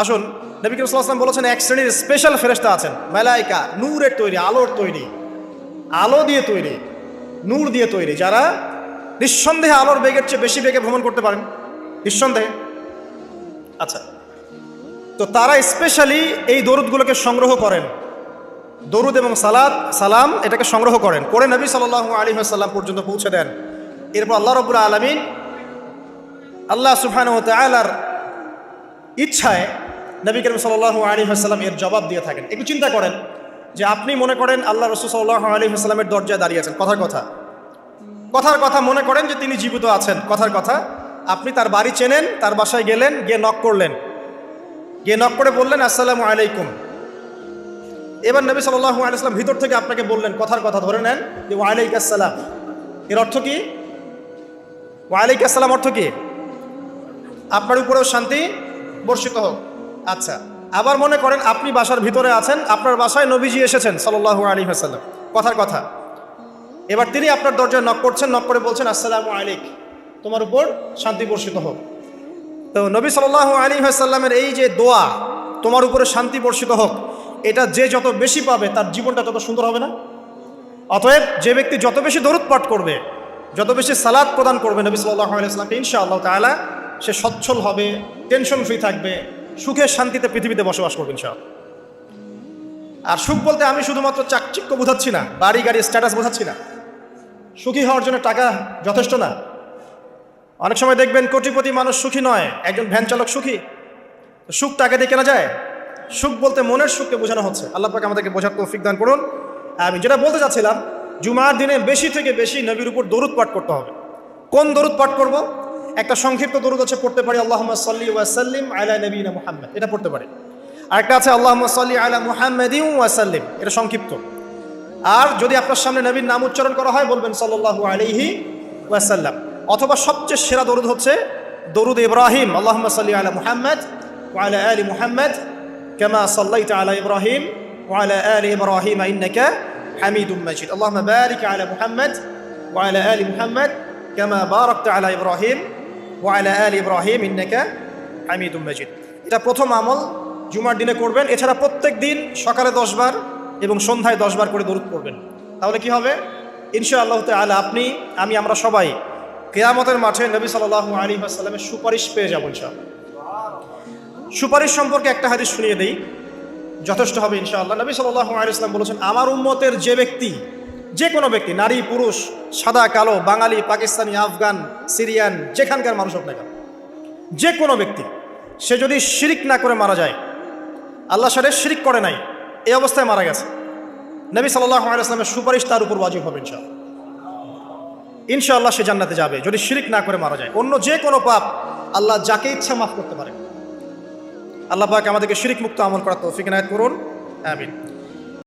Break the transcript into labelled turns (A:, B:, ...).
A: আসুন, নবী করিম বলেছেন, এক শ্রেণির স্পেশাল ফেরেস্তা আছেন। মেলাইকা, নূরের তৈরি, আলোর তৈরি, আলো দিয়ে তৈরি, নূর দিয়ে তৈরি। যারা নিঃসন্দেহে আলোর বেগের চেয়ে বেশি বেগে ভ্রমণ করতে পারেন, নিঃসন্দেহে। আচ্ছা তো তারা স্পেশালি এই দরুদগুলোকে সংগ্রহ করেন। দরুদ এবং সালাদ সালাম এটাকে সংগ্রহ করেন। করে নবী সাল্লাহ আলী সাল্লাম পর্যন্ত পৌঁছে দেন। এরপর আল্লাহ রবুল আলমিন, আল্লাহ সুফান ইচ্ছায় নবী করিম সাল্লাহ আলী সাল্লাম এর জবাব দিয়ে থাকেন। একটু চিন্তা করেন যে আপনি মনে করেন আল্লাহ রসুল সাল্লাহ আলী সাল্লামের দরজায় দাঁড়িয়ে আছেন। কথার কথা। কথার কথা মনে করেন যে তিনি জীবিত আছেন। কথার কথা, আপনি তার বাড়ি চেনেন, তার বাসায় গেলেন, গিয়ে নক করলেন। গিয়ে নক করে বললেন, আসসালামু আলাইকুম। এবার নবী সাল্লাহ আলাইসলাম ভিতর থেকে আপনাকে বললেন, কথার কথা ধরে নেন যে ওয়ালাইক আসসালাম। এর অর্থ কি? ওয়ালাইক আসসালাম অর্থ কি? আপনার উপরেও শান্তি বর্ষিত হোক। আচ্ছা আবার মনে করেন আপনি বাসার ভিতরে আছেন, আপনার বাসায় নবীজি এসেছেন সাল্লাহু আলী হাসাল্লাম কথার কথা। এবার তিনি আপনার দরজায় নক করছেন নক করে বলছেন, আসসালামু আলাইক। তোমার উপর শান্তি বর্ষিত হোক। তো নবী সাল্লাহ আলী সাল্লামের এই যে দোয়া, তোমার উপরে শান্তি বর্ষিত হোক, এটা যে যত বেশি পাবে, তার জীবনটা তত সুন্দর হবে না? অতএব যে ব্যক্তি যত বেশি দরুদ পাঠ করবে, যত বেশি সালাদ প্রদান করবে নবী সাল্লাহ আলাইসলামকে ইনশা আল্লাহ তালা সে সচ্ছল হবে টেনশন ফ্রি থাকবে। সুখে শান্তিতে পৃথিবীতে বসবাস করবে সব। আর সুখ বলতে আমি শুধুমাত্র চাকচিক্য বোঝাচ্ছি না, বাড়ি, গাড়ি স্ট্যাটাস বোঝাচ্ছি না। সুখী হওয়ার জন্য টাকা যথেষ্ট না। অনেক সময় দেখবেন কোটিপতি মানুষ সুখী নয়, একজন ভ্যান চালক সুখী। সুখ টাকা দিয়ে কেনা যায়? সুখ বলতে মনের সুখকে বোঝানো হচ্ছে। আল্লাহ পাকে আমাদেরকে বোঝার তৌফিক দান করুন। আমি যেটা বলতে চাচ্ছিলাম, জুমার দিনে বেশি থেকে বেশি নবীর উপর দরুদ পাঠ করতে হবে। কোন দরুদ পাঠ করব? একটা সংক্ষিপ্ত দরুদ আছে পড়তে পারি আল্লাহ সাল্লি ওয়াসাল্লিম আলা নবীনা মুহাম্মদ এটা পড়তে পারি আরেকটা আছে আল্লাহ সাল্লি আলা মুহাম্মদ ওয়াসাল্লিম এটা সংক্ষিপ্ত আর যদি আপনার সামনে নবীর নাম উচ্চারণ করা হয় বলবেন সাল্লাল্লাহু আলাইহি ওয়াসাল্লাম অথবা সবচেয়ে সেরা দরুদ হচ্ছে দরুদ ইব্রাহিম আল্লাহ সাল্লি আলা মুহাম্মদ ওয়ালা আলি মুহাম্মদ كما صليت على إبراهيم وعلى آل إبراهيم إنك حميد مجيد اللهم بارك على محمد وعلى آل محمد كما باركت على إبراهيم ওয়াইলা আল ইব্রাহিম, ইন্নেকা হামিদুম মজিদ। এটা প্রথম আমল, জুমার দিনে করবেন। এছাড়া প্রত্যেক দিন সকালে দশবার এবং সন্ধ্যায় দশবার করে দরুদ পড়বেন। তাহলে কি হবে? ইনশা আল্লাহ তালা আপনি, আমি, আমরা সবাই কেয়ামতের মাঠে নবী সাল্লাহ আলী সুপারিশ পেয়ে যাব সুপারিশ সম্পর্কে একটা হাদিস শুনিয়ে দিই। যথেষ্ট হবে ইনশাআল্লাহ। নবী সাল্লাহ আলী ইসলাম বলেছেন, আমার উম্মতের যে ব্যক্তি যে কোনো ব্যক্তি, নারী, পুরুষ, সাদা, কালো, বাঙালি, পাকিস্তানি, আফগান, সিরিয়ান, যেখানকার মানুষ হোক না কেন, যে কোনো ব্যক্তি, সে যদি শিরিক না করে মারা যায়, আল্লাহ সাথে শিরিক করে নাই, এই অবস্থায় মারা গেছে। নবী সাল্লাহ আলাইসলামের সুপারিশ তার উপর ওয়াজিব হবে ইনশাআল্লাহ। ইনশাআল্লাহ সে জান্নাতে যাবে, যদি শিরিক না করে মারা যায়। অন্য যে কোনো পাপ আল্লাহ যাকে ইচ্ছা মাফ করতে পারে। আল্লাহ পাক আমাদেরকে শিরিক মুক্ত আমল করার তৌফিক নায়ত করুন। আমিন।